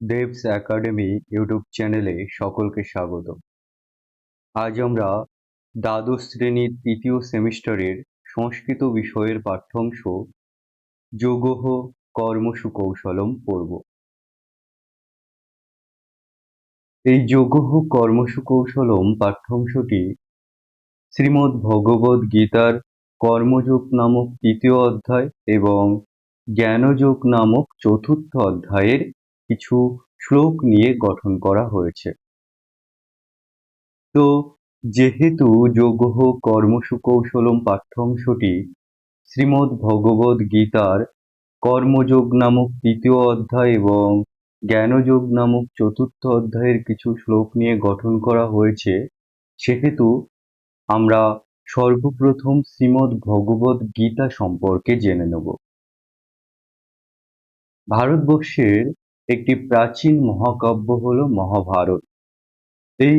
দেবস academy YouTube চ্যানেলে সকলকে স্বাগত আজ আমরা দ্বাদশ শ্রেণির তৃতীয় সেমিস্টারের সংস্কৃত বিষয়ের পাঠ্যাংশ যোগহ কর্মসু কৌশলম পড়ব। এই যোগহ কর্মসু কৌশলম পাঠ্যাংশটি শ্রীমদ্ ভগবদ গীতার কর্মযোগ নামক তৃতীয় অধ্যায় এবং জ্ঞানযোগ নামক চতুর্থ অধ্যায়ের কিছু শ্লোক নিয়ে গঠন করা হয়েছে। তো, যেহেতু যোগহ কর্মসু কৌশলম পাঠ্যাংশটি শ্রীমদ্ ভগবদ গীতার কর্মযোগ নামক তৃতীয় অধ্যায় এবং জ্ঞানযোগ নামক চতুর্থ অধ্যায়ের কিছু শ্লোক নিয়ে গঠন করা হয়েছে, সেহেতু আমরা সর্বপ্রথম শ্রীমদ্ ভগবদ গীতা সম্পর্কে জেনে নেব। ভারতবর্ষের একটি প্রাচীন মহাকাব্য হল মহাভারত। এই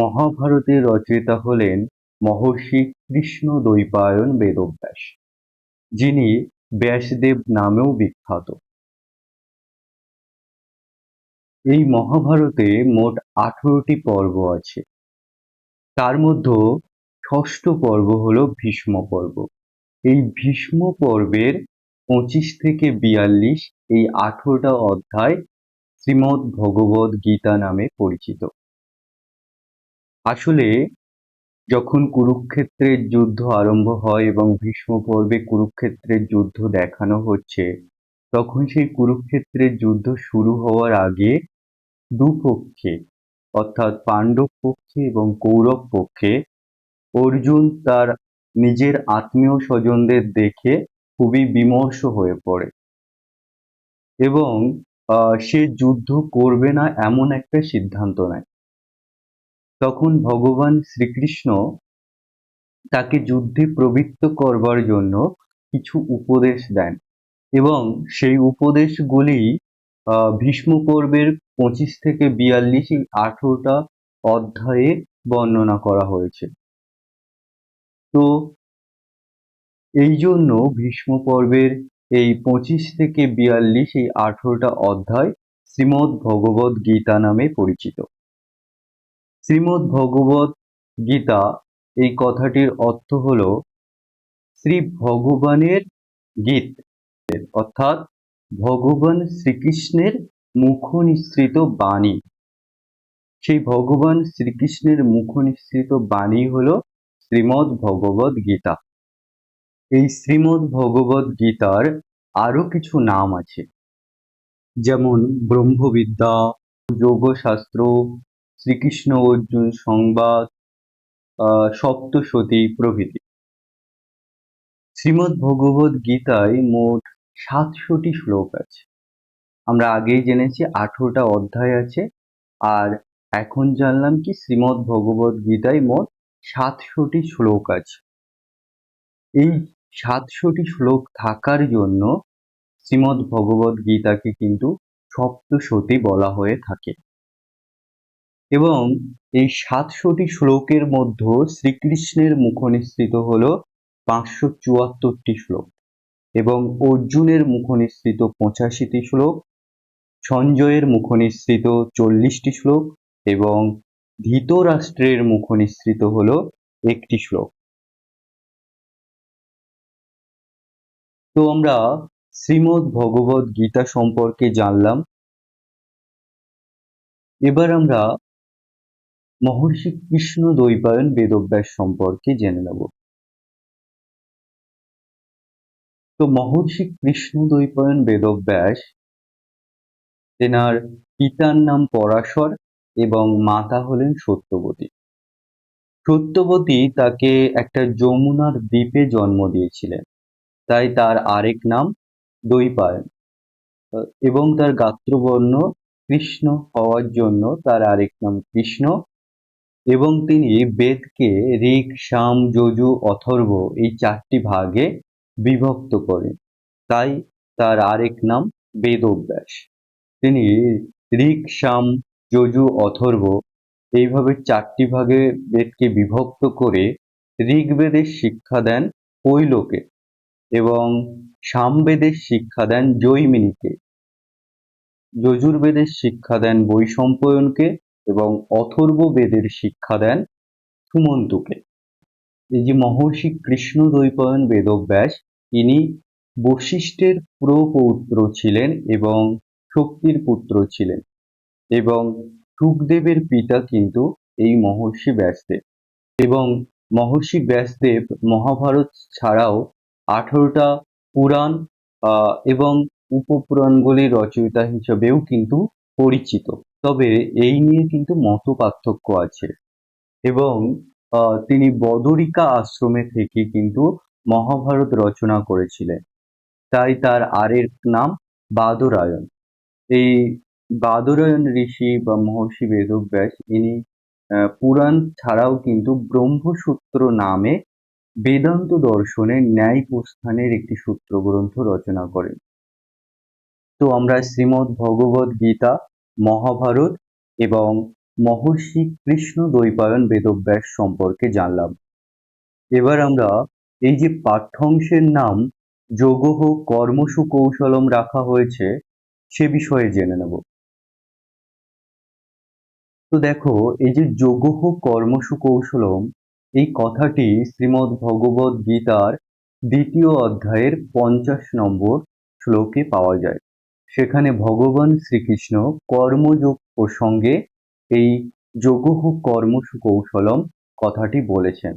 মহাভারতের রচয়িতা হলেন মহর্ষি কৃষ্ণ দ্বৈপায়ন বেদব্যাস, যিনি ব্যাসদেব নামেও বিখ্যাত। এই মহাভারতে মোট আঠেরোটি পর্ব আছে। তার মধ্যে ষষ্ঠ পর্ব হল ভীষ্ম পর্ব। এই ভীষ্ম পর্বের পঁচিশ থেকে বিয়াল্লিশ এই আঠেরোটা অধ্যায় শ্রীমদ্ ভগবদ গীতা নামে পরিচিত। আসলে, যখন কুরুক্ষেত্রের যুদ্ধ আরম্ভ হয় এবং ভীষ্ম পর্বে কুরুক্ষেত্রের যুদ্ধ দেখানো হচ্ছে, তখন সেই কুরুক্ষেত্রের যুদ্ধ শুরু হওয়ার আগে দুপক্ষে অর্থাৎ পাণ্ডব পক্ষে এবং কৌরব পক্ষে, অর্জুন তার নিজের আত্মীয় স্বজনদের দেখে খুবই বিমর্ষ হয়ে পড়ে। এবং সে যুদ্ধ করবে না এমন একটা সিদ্ধান্ত নেয়। তখন ভগবান শ্রীকৃষ্ণ তাকে যুদ্ধে প্রবৃত্ত করবার জন্য কিছু উপদেশ দেন এবং সেই উপদেশগুলি ভীষ্ম পর্বের পঁচিশ থেকে বিয়াল্লিশ আঠেরোটা অধ্যায়ে বর্ণনা করা হয়েছে। তো এই জন্য ভীষ্ম পর্বের এই পঁচিশ থেকে বিয়াল্লিশ এই আঠেরোটা অধ্যায় শ্রীমদ্ ভগবদ গীতা নামে পরিচিত। শ্রীমদ্ ভগবত গীতা এই কথাটির অর্থ হল শ্রী ভগবানের গীত। অর্থাৎ ভগবান শ্রীকৃষ্ণের মুখ নিঃসৃত বাণী। সেই ভগবান শ্রীকৃষ্ণের মুখ নিঃসৃত বাণী হল শ্রীমদ্ ভগবদ গীতা। এই শ্রীমদ্ ভগবদ গীতার আরও কিছু নাম আছে। যেমন ব্রহ্মবিদ্যা, যোগশাস্ত্র, শ্রীকৃষ্ণ অর্জুন সংবাদ সপ্তসতী প্রভৃতি। শ্রীমদ্ ভগবদ গীতায় মোট সাতশোটি শ্লোক আছে। আমরা আগেই জেনেছি আঠেরোটা অধ্যায় আছে, আর এখন জানলাম কি শ্রীমদ্ ভগবদ গীতায় মোট সাতশোটি শ্লোক আছে। এই সাতশোটি শ্লোক থাকার জন্য শ্রীমদ্ ভগবদ গীতাকে কিন্তু সপ্তশতী বলা হয়ে থাকে। এবং এই সাতশোটি শ্লোকের মধ্যে শ্রীকৃষ্ণের মুখনিসৃত হল পাঁচশো চুয়াত্তরটি শ্লোক এবং অর্জুনের মুখনিসৃত পঁচাশিটি শ্লোক, সঞ্জয়ের মুখনিসৃত চল্লিশটি শ্লোক এবং ধৃতরাষ্ট্রের মুখনিসৃত হল একটি শ্লোক। তো আমরা শ্রীমদ্ ভগবদ গীতা সম্পর্কে জানলাম। এবার আমরা মহর্ষি কৃষ্ণ দ্বৈপায়ন বেদব্যাস সম্পর্কে জেনে নেব। তো মহর্ষি কৃষ্ণ দ্বৈপায়ন বেদব্যাস তেনার পিতার নাম পরাশর এবং মাতা হলেন সত্যবতী। সত্যবতী তাকে একটা যমুনার দ্বীপে জন্ম দিয়েছিলেন। তাই তার আরেক নাম দৈপায়ন এবং তার গাত্রবর্ণ কৃষ্ণ হওয়ার জন্য তার আরেক নাম কৃষ্ণ। এবং তিনি বেদকে ঋক, সাম, যজু, অথর্ব এই চারটি ভাগে বিভক্ত করেন। তাই তার আরেক নাম বেদব্যাস তিনি ঋক, সাম, যজু, অথর্ব এইভাবে চারটি ভাগে বেদকে বিভক্ত করে ঋগ্বেদের শিক্ষা দেন কৈলোকে এবং সামবেদের শিক্ষা দেন জৈমিনীকে। যজুর্বেদের শিক্ষা দেন বৈশম্পায়নকে এবং অথর্ব বেদের শিক্ষা দেন সুমন্তুকে। এই যে মহর্ষি কৃষ্ণ দ্বৈপায়ন বেদব্যাস ইনি বশিষ্ঠের প্রপৌত্র ছিলেন এবং শক্তির পুত্র ছিলেন এবং সুখদেবের পিতা কিন্তু এই মহর্ষি ব্যাসদেব। এবং মহর্ষি ব্যাসদেব মহাভারত ছাড়াও আঠারোটা পুরাণ এবং উপপুরাণগুলির রচয়িতা হিসেবেও কিন্তু পরিচিত। তবে এই নিয়ে কিন্তু মত পার্থক্য আছে। এবং তিনি বদরিকা আশ্রমে থেকে কিন্তু মহাভারত রচনা করেছিলেন। তাই তার আরেক নাম বাদরায়ণ। এই বাদরায়ণ ঋষি বা মহর্ষি বেদব্যাস, ইনি পুরাণ ছাড়াও কিন্তু ব্রহ্মসূত্র নামে বেদান্ত দর্শনে ন্যায় প্রস্থানের একটি সূত্র গ্রন্থ রচনা করেন। তো আমরা শ্রীমদ্ ভগবদ গীতা, মহাভারত এবং মহর্ষি কৃষ্ণ দ্বৈপায়ন বেদব্যাস সম্পর্কে জানলাম। এবার আমরা এই যে পাঠ্যাংশের নাম যোগহ কর্মসু কৌশলম রাখা হয়েছে সে বিষয়ে জেনে নেব। তো দেখো, এই যে যোগহ কর্মসু কৌশলম এই কথাটি শ্রীমদ্ ভগবদ গীতার দ্বিতীয় অধ্যায়ের পঞ্চাশ নম্বর শ্লোকে পাওয়া যায়। সেখানে ভগবান শ্রীকৃষ্ণ কর্মযোগ প্রসঙ্গে এই যোগহ কর্মসু কৌশলম কথাটি বলেছেন।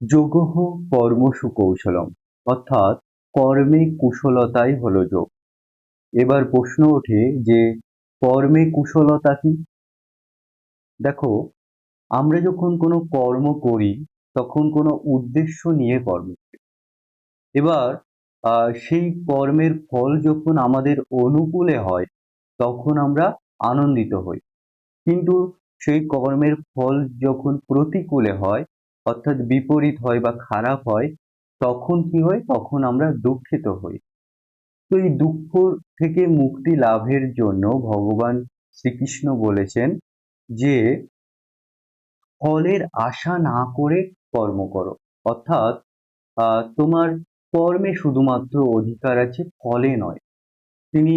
যোগহ কর্মসু কৌশলম অর্থাৎ কর্মে কুশলতাই হলো যোগ। এবার প্রশ্ন ওঠে যে কর্মে কুশলতা কি? দেখো আমরা যখন কোনো কর্ম করি তখন কোনো উদ্দেশ্য নিয়ে কর্ম করি। এবার আহ, সেই কর্মের ফল যখন আমাদের অনুকূলে হয় তখন আমরা আনন্দিত হই। কিন্তু সেই কর্মের ফল যখন প্রতিকূলে হয় অর্থাৎ বিপরীত হয় বা খারাপ হয় তখন কি হয়? তখন আমরা দুঃখিত হই। তো এই দুঃখ থেকে মুক্তি লাভের জন্য ভগবান শ্রীকৃষ্ণ বলেছেন যে ফলের আশা না করে কর্ম করো। অর্থাৎ তোমার কর্মে শুধুমাত্র অধিকার আছে, ফলে নয়। তিনি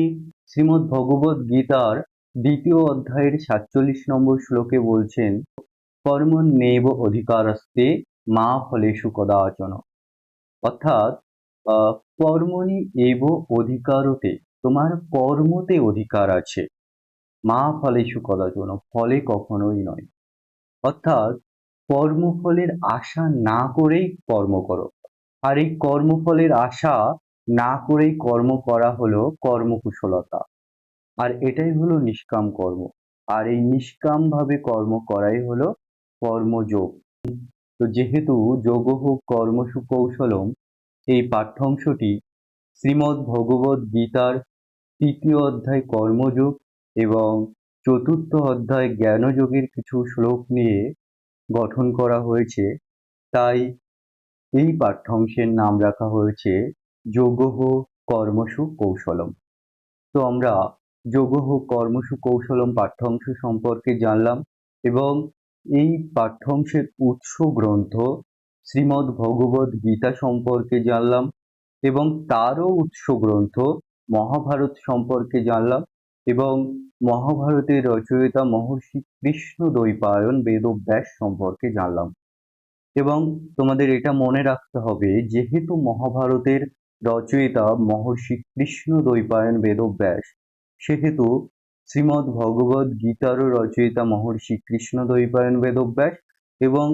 শ্রীমদ্ ভগবত গীতার দ্বিতীয় অধ্যায়ের সাতচল্লিশ নম্বর শ্লোকে বলছেন, কর্ম নেব অধিকারস্তে, মা ফলেষু কদাচন। অর্থাৎ কর্মণি এব অধিকারতে, তোমার কর্মতে অধিকার আছে। মা ফলেষু কদাচন ফলে কখনোই নয়। অর্থাৎ কর্মফলের আশা না করেই কর্ম করো। আর এই কর্মফলের আশা না করেই কর্ম করা হলো কর্মকুশলতা। আর এটাই হলো নিষ্কাম কর্ম। আর এই নিষ্কাম ভাবে কর্ম করাই হলো কর্মযোগ। তো যেহেতু যোগ হোক কর্মসু কৌশলম এই পাঠ্যাংশটি শ্রীমদ্ ভগবদ গীতার তৃতীয় অধ্যায় কর্মযোগ এবং চতুর্থ অধ্যায় জ্ঞানযোগের কিছু শ্লোক নিয়ে গঠন করা হয়েছে। তাই এই পাঠ্যাংশের নাম রাখা হয়েছে যোগহ কর্মসু কৌশলম। তো আমরা যোগহ কর্মসু কৌশলম পাঠ্যাংশ সম্পর্কে জানলাম এবং এই পাঠ্যাংশের উৎস গ্রন্থ শ্রীমদ্ ভগবদ গীতা সম্পর্কে জানলাম এবং তারও উৎস গ্রন্থ মহাভারত সম্পর্কে জানলাম। এবং মহাভারতের রচয়িতা মহর্ষি কৃষ্ণ দ্বৈপায়ন বেদব্যাস সম্পর্কে জানলাম। এবং তোমাদের এটা মনে রাখতে হবে, যেহেতু মহাভারতের রচয়িতা মহর্ষি কৃষ্ণ দ্বৈপায়ন বেদব্যাস, সেহেতু শ্রীমদ্ ভগবদ গীতারও রচয়িতা মহর্ষি কৃষ্ণ দ্বৈপায়ন বেদব্যাস এবং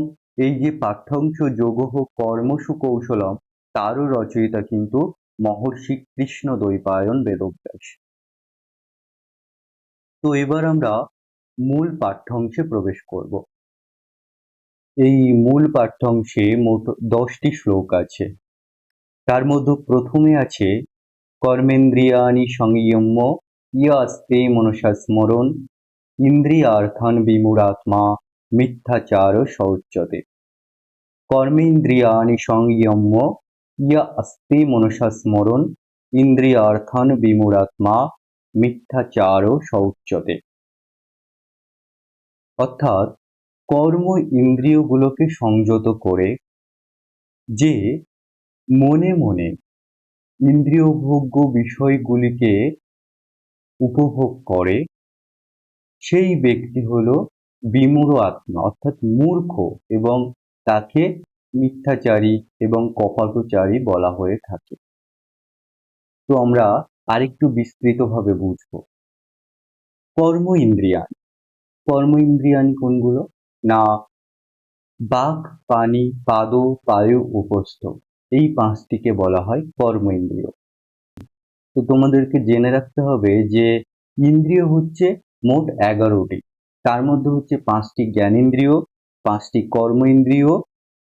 এই যে পাঠ্যাংশ যোগহ কর্মসু কৌশলম তারও রচয়িতা কিন্তু মহর্ষি কৃষ্ণ দ্বৈপায়ন বেদব্যাস। তো এবার আমরা মূল পাঠ্যাংশে প্রবেশ করব। এই মূল পাঠ্যাংশে মোট দশটি শ্লোক আছে। তার মধ্যে প্রথমে আছে, কর্মেন্দ্রিয়াণি সংযম্য, ইয়াস্তে মনসা স্মরণ, ইন্দ্রিয়ার্থান বিমূঢ়াত্মা, মিথ্যাচার শৌচ্যতে। কর্মেন্দ্রিয়াণি সংযম্য ইয়া আস্তে মনসা স্মরণ, ইন্দ্রিয়ার্থান বিমূঢ়াত্মা মিথ্যাচার শৌচ্যতে অর্থাৎ কর্ম ইন্দ্রিয়গুলোকে সংযত করে যে মনে মনে ইন্দ্রিয়ভোগ্য বিষয়গুলিকে উপভোগ করে, সেই ব্যক্তি হলো বিমূঢ় আত্মা, অর্থাৎ মূর্খ এবং তাকে মিথ্যাচারী এবং কপাটচারী বলা হয়ে থাকে। তো আমরা আরেকটু বিস্তৃতভাবে বুঝব। কর্ম ইন্দ্রিয়ান। কর্ম ইন্দ্রিয়ান কোনগুলো? না বাক পানি পাদ পায়ু উপস্থ এই পাঁচটিকে বলা হয় কর্ম ইন্দ্রিয়। তো তোমাদেরকে জেনে রাখতে হবে যে ইন্দ্রিয় হচ্ছে মোট এগারোটি। তার মধ্যে হচ্ছে পাঁচটি জ্ঞানেন্দ্রিয়, পাঁচটি কর্ম ইন্দ্রিয়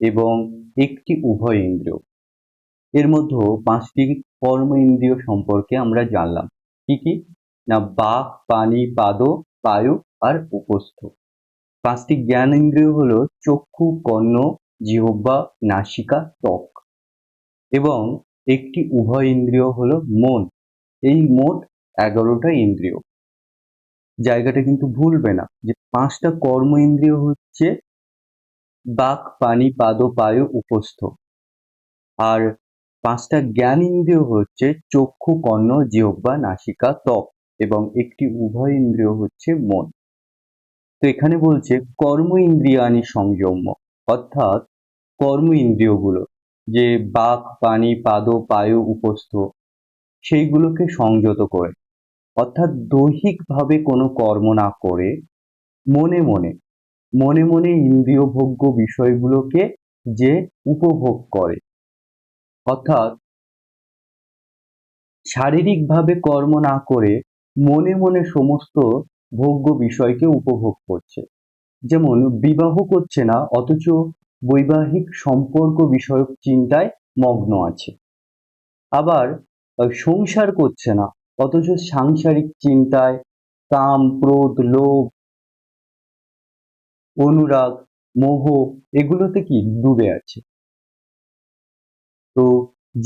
এবং একটি উভয় ইন্দ্রিয়। এর মধ্যে পাঁচটি কর্ম ইন্দ্রিয় সম্পর্কে আমরা জানলাম। কি কি? না বাক পানি, পাদ পায়ু আর উপস্থ। পাঁচটি জ্ঞান ইন্দ্রিয় হলো চক্ষু, কর্ণ, জিহ্বা, নাসিকা, ত্বক। এবং একটি উভয় ইন্দ্রিয় হলো মন। এই মোট এগারোটা ইন্দ্রিয়। জায়গাটা কিন্তু ভুলবে না যে পাঁচটা কর্ম ইন্দ্রিয় হচ্ছে বাক, পানি, পাদ পায়ু উপস্থ। আর পাঁচটা জ্ঞান ইন্দ্রিয় হচ্ছে চক্ষু, কর্ণ, জিহ্বা, নাসিকা, ত্বক এবং একটি উভয় ইন্দ্রিয় হচ্ছে মন। তো এখানে বলছে কর্ম ইন্দ্রিয়ানি সংযম, অর্থাৎ কর্ম ইন্দ্রিয়গুলো যে বাক, পানি, পাদ পায়ু উপস্থ, সেইগুলোকে সংযত করে। অর্থাৎ দৈহিকভাবে কোনো কর্ম না করে মনে মনে মনে মনে ইন্দ্রিয়ভোগ্য বিষয়গুলোকে যে উপভোগ করে। অর্থাৎ শারীরিকভাবে কর্ম না করে মনে মনে সমস্ত ভোগ্য বিষয়কে উপভোগ করছে। যেমন বিবাহ করছে না, অথচ বৈবাহিক সম্পর্ক বিষয়ক চিন্তায় মগ্ন আছে। আবার সংসার করছে না, অথচ সাংসারিক চিন্তায় কাম, ক্রোধ, লোভ, অনুরাগ, মোহ, এগুলোতে কি ডুবে আছে? তো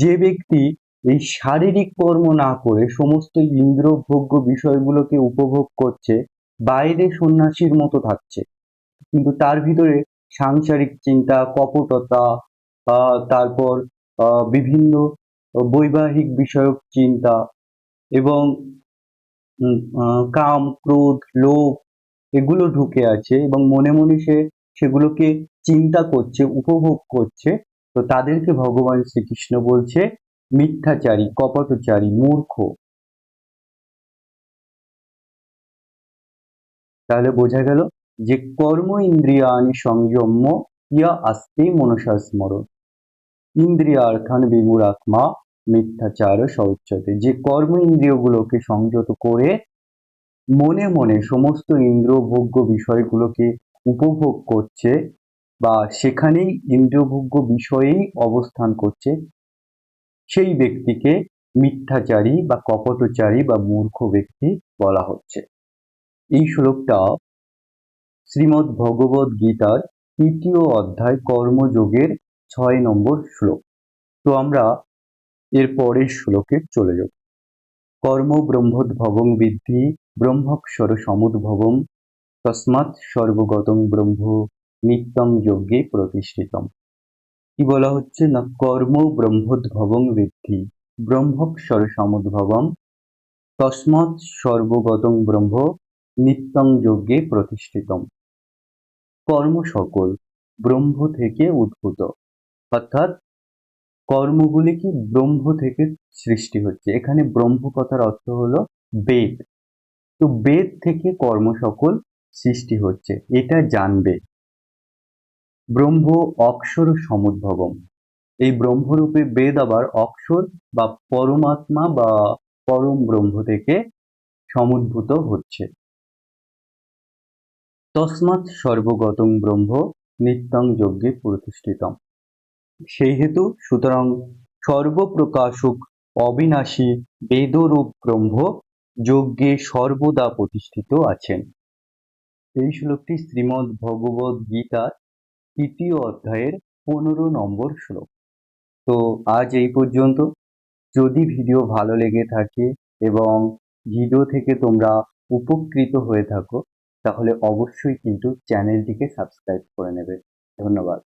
যে ব্যক্তি এই শারীরিক কর্ম না করে সমস্ত ইন্দ্রভোগ্য বিষয়গুলোকে উপভোগ করছে, বাইরে সন্ন্যাসীর মতো থাকছে। কিন্তু তার ভিতরে সাংসারিক চিন্তা, কপটতা তারপর বিভিন্ন বৈবাহিক বিষয়ক চিন্তা এবং কাম, ক্রোধ, লোভ এগুলো ঢুকে আছে এবং মনে মনে সে সেগুলোকে চিন্তা করছে, উপভোগ করছে। তো তাদেরকে ভগবান শ্রীকৃষ্ণ বলছে, মিথ্যাচারী, কপটচারী, মূর্খ। তাহলে বোঝা গেল যে কর্ম ইন্দ্রিয়ানি সংযম্য ইয়া আস্তে মনসা স্মরণ। ইন্দ্রিয়ার্থান বিমূঢ়াত্মা, মিথ্যাচার শৌচ্যতে। যে কর্ম ইন্দ্রিয়গুলোকে সংযত করে মনে মনে সমস্ত ইন্দ্রিয়ভোগ্য বিষয়গুলোকে উপভোগ করছে বা সেখানেই ইন্দ্রভোগ্য বিষয়েই অবস্থান করছে, সেই ব্যক্তিকে মিথ্যাচারী বা কপটচারী বা মূর্খ ব্যক্তি বলা হচ্ছে। এই শ্লোকটা শ্রীমদ্ ভগবদ গীতার তৃতীয় অধ্যায় কর্মযোগের ছয় নম্বর শ্লোক। তো আমরা এর পরের শ্লোকে চলে যাব। কর্ম ব্রহ্মোদ্ভবং বিদ্ধি ব্রহ্মক্ষর সমুদ্ভবম তসমাৎ সর্বগতং ব্রহ্ম নিত্যং যজ্ঞে প্রতিষ্ঠিতম কি বলা হচ্ছে না কর্ম ব্রহ্মোদ্ভবং বিদ্ধি ব্রহ্মক্ষর সমুদ্ভবম তসমৎ সর্বগতং ব্রহ্ম নিত্যং যজ্ঞে প্রতিষ্ঠিতম কর্ম সকল ব্রহ্ম থেকে উদ্ভূত। অর্থাৎ, কর্মগুলি কি ব্রহ্ম থেকে সৃষ্টি হচ্ছে? এখানে ব্রহ্ম কথার অর্থ হলো বেদ। তো বেদ থেকে কর্ম সকল সৃষ্টি হচ্ছে, এটা জানবে। ব্রহ্ম, অক্ষর, সমুদ্ভবম। এই ব্রহ্মরূপে বেদ আবার অক্ষর বা পরমাত্মা বা পরম ব্রহ্ম থেকে সমুদ্ভূত হচ্ছে। তসমাৎ সর্বগতং ব্রহ্ম, নিত্যং যজ্ঞে প্রতিষ্ঠিতম। সেই হেতু সুতরাং সর্বপ্রকাশক অবিনাশী বেদরূপ ব্রহ্ম যজ্ঞে সর্বদা প্রতিষ্ঠিত আছেন। এই শ্লোকটি শ্রীমদ্ ভগবদ গীতার তৃতীয় অধ্যায়ের পনেরো নম্বর শ্লোক। তো আজ এই পর্যন্ত। যদি ভিডিও ভালো লেগে থাকে এবং ভিডিও থেকে তোমরা উপকৃত হয়ে থাকো, তাহলে অবশ্যই কিন্তু চ্যানেলটিকে সাবস্ক্রাইব করে নেবে। ধন্যবাদ।